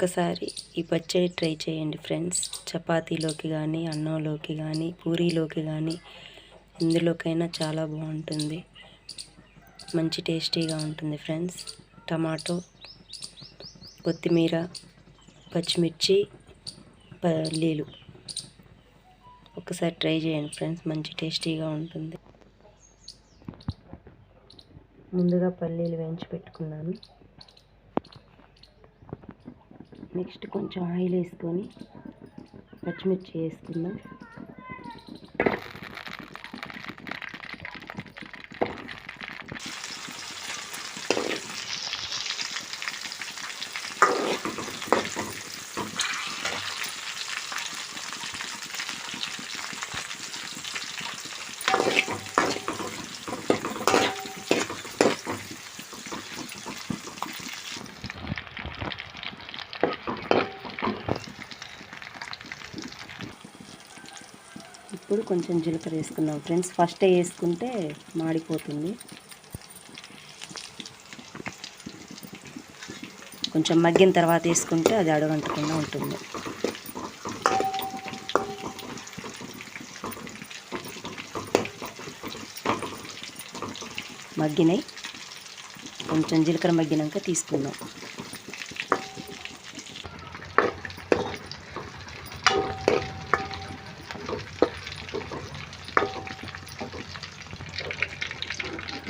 ఒక్కసారి ఈ పచ్చడి ట్రై చేయండి ఫ్రెండ్స్. చపాతీలోకి కానీ అన్నంలోకి కానీ పూరీలోకి కానీ ఎందులోకైనా చాలా బాగుంటుంది. మంచి టేస్టీగా ఉంటుంది ఫ్రెండ్స్. టమాటో కొత్తిమీర పచ్చిమిర్చి పల్లీలు. ఒకసారి ట్రై చేయండి ఫ్రెండ్స్. మంచి టేస్టీగా ఉంటుంది. ముందుగా పల్లీలు వేయించి పెట్టుకున్నాను. నెక్స్ట్ కొంచెం ఆయిల్ వేసుకొని పచ్చిమిర్చి వేసుకుందాం. ఇప్పుడు కొంచెం జీలకర్ర వేసుకుందాం. ఫ్రెండ్స్ ఫస్ట్ వేసుకుంటే మాడిపోతుంది. కొంచెం మగ్గిన తర్వాత వేసుకుంటే అది అడగంటకుండా ఉంటుంది. మగ్గినాయి కొంచెం జీలకర్ర మగ్గినాక తీసుకుందాం.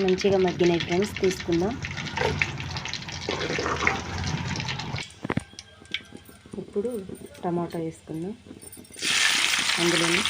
మంచిగా మగ్గినాయి ఫ్రెండ్స్ తీసుకుందాం. ఇప్పుడు టమాటా వేసుకుందాం. అందులోనే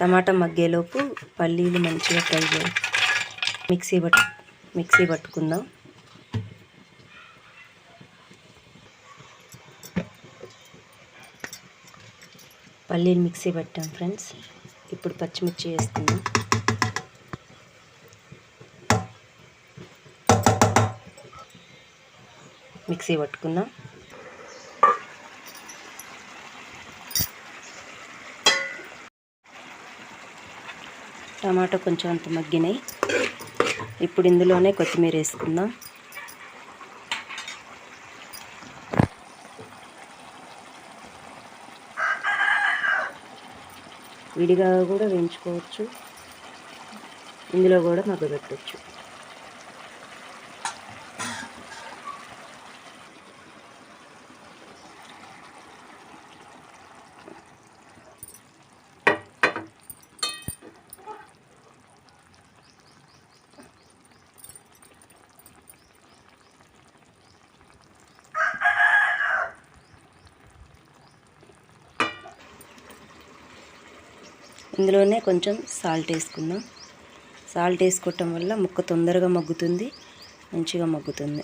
టమాటా మగ్గేలోపు పల్లీలు మంచిగా ఫ్రై చేయాలి మిక్సీ పట్టు మిక్సీ పట్టుకుందాం. పల్లీలు మిక్సీ పట్టాం ఫ్రెండ్స్. ఇప్పుడు పచ్చిమిర్చి వేస్తున్నాం. మిక్సీ పట్టుకుందాం. టమాటా కొంచెం అంత మగ్గినాయి. ఇప్పుడు ఇందులోనే కొత్తిమీర వేసుకుందాం. విడిగా కూడా వేయించుకోవచ్చు. ఇందులో కూడా మగ్గబెట్టచ్చు. ఇందులోనే కొంచెం సాల్ట్ వేసుకుందాం. సాల్ట్ వేసుకోవటం వల్ల ముక్క తొందరగా మగ్గుతుంది మంచిగా మగ్గుతుంది.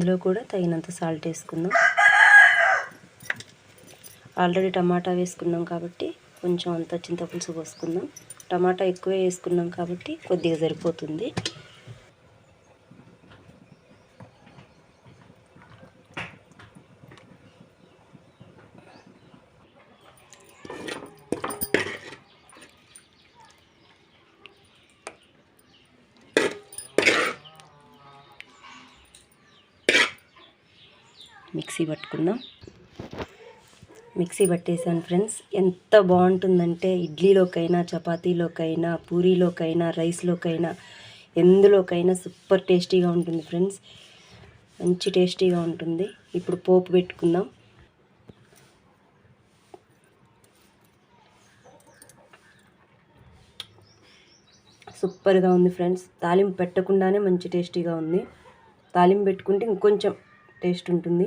ఇందులో కూడా తగినంత సాల్ట్ వేసుకుందాం. ఆల్రెడీ టమాటా వేసుకున్నాం కాబట్టి కొంచెం అంత చింతపులుసు పోసుకుందాం. టమాటా ఎక్కువ వేసుకున్నాం కాబట్టి కొద్దిగా సరిపోతుంది. మిక్సీ పట్టుకుందాం. మిక్సీ పట్టేసాను ఫ్రెండ్స్. ఎంత బాగుంటుందంటే ఇడ్లీలోకైనా చపాతీలోకైనా పూరీలోకైనా రైస్లోకైనా ఎందులోకైనా సూపర్ టేస్టీగా ఉంటుంది ఫ్రెండ్స్. మంచి టేస్టీగా ఉంటుంది. ఇప్పుడు పోపు పెట్టుకుందాం. సూపర్గా ఉంది ఫ్రెండ్స్. తాలింపు పెట్టకుండానే మంచి టేస్టీగా ఉంది. తాలింపు పెట్టుకుంటే ఇంకొంచెం టేస్ట్ ఉంటుంది.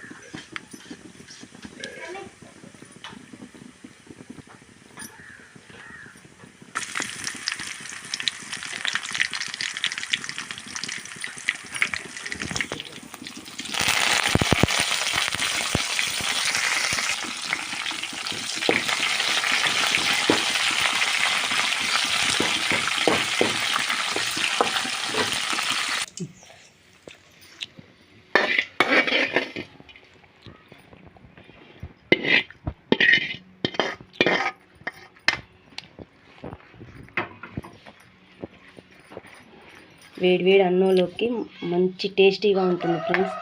వేడి వేడి అన్నంలోకి మంచి టేస్టీగా ఉంటుంది ఫ్రెండ్స్.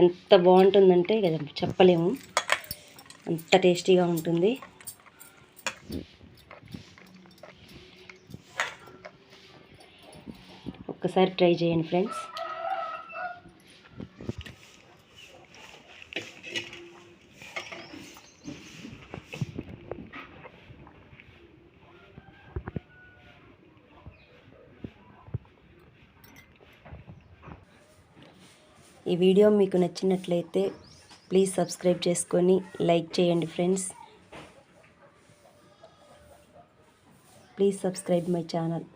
ఎంత బాగుంటుందంటే కదా చెప్పలేము. అంత టేస్టీగా ఉంటుంది. ఒక్కసారి ట్రై చేయండి ఫ్రెండ్స్. ఈ వీడియో మీకు నచ్చినట్లయితే ప్లీజ్ సబ్స్క్రైబ్ చేసుకొని లైక్ చేయండి friends please subscribe my channel